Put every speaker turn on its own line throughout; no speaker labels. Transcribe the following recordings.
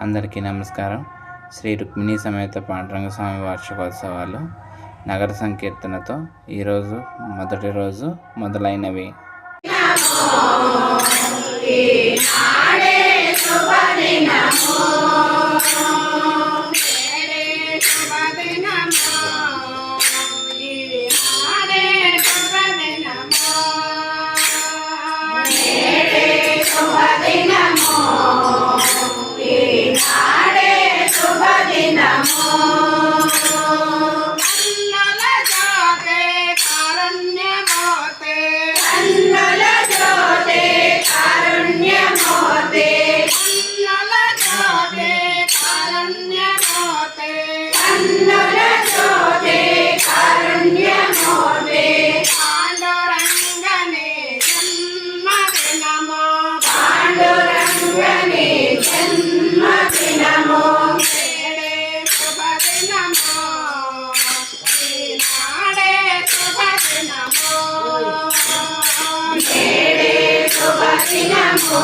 అందరికీ నమస్కారం. శ్రీ రుక్మిణి సమేత పాండురంగ స్వామి వార్షికోత్సవాలు నగర సంకీర్తనతో ఈరోజు మొదటి రోజు మొదలైనవి.
కన్నుల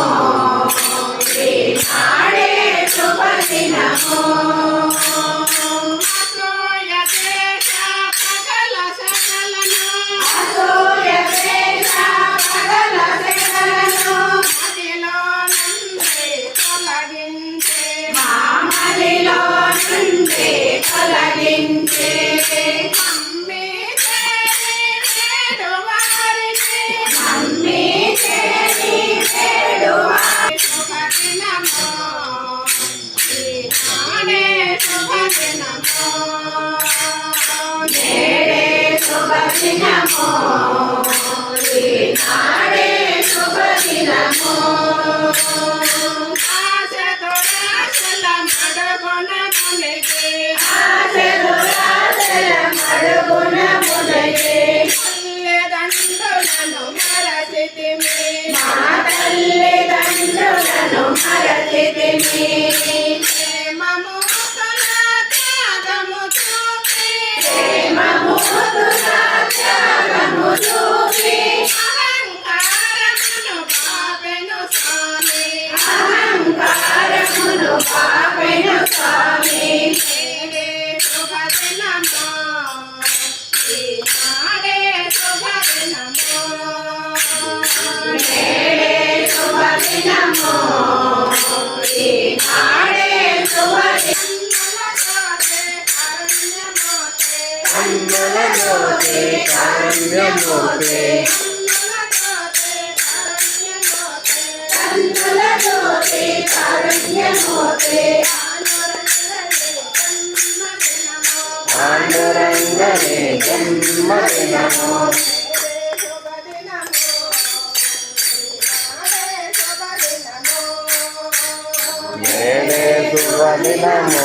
नमो श्री गणेश नमो
కన్నుల జ్యోతి కారుణ్యమూర్తి పాండురంగని జన్మదినము శుభదినము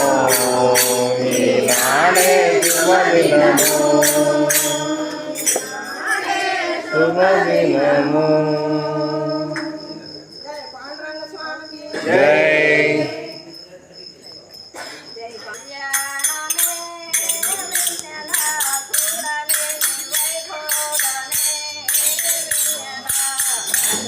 ఈనాడే శుభదినము శుభదినము జై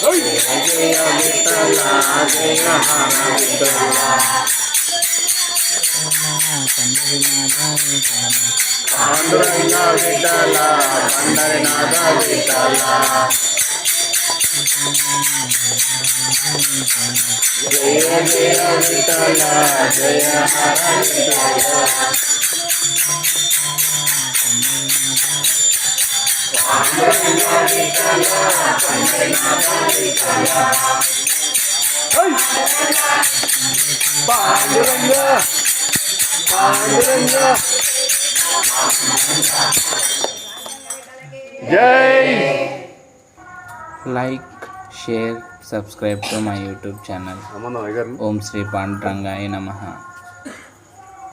జయ విఠల జయ విఠల పాండురంగ విఠల పండరినాథ విఠల జయ జయ విఠల జయ హర విఠల
పాండురంగ పాండురంగ జై
like share subscribe to my YouTube channel ఓం శ్రీ పాండురంగాయ నమః.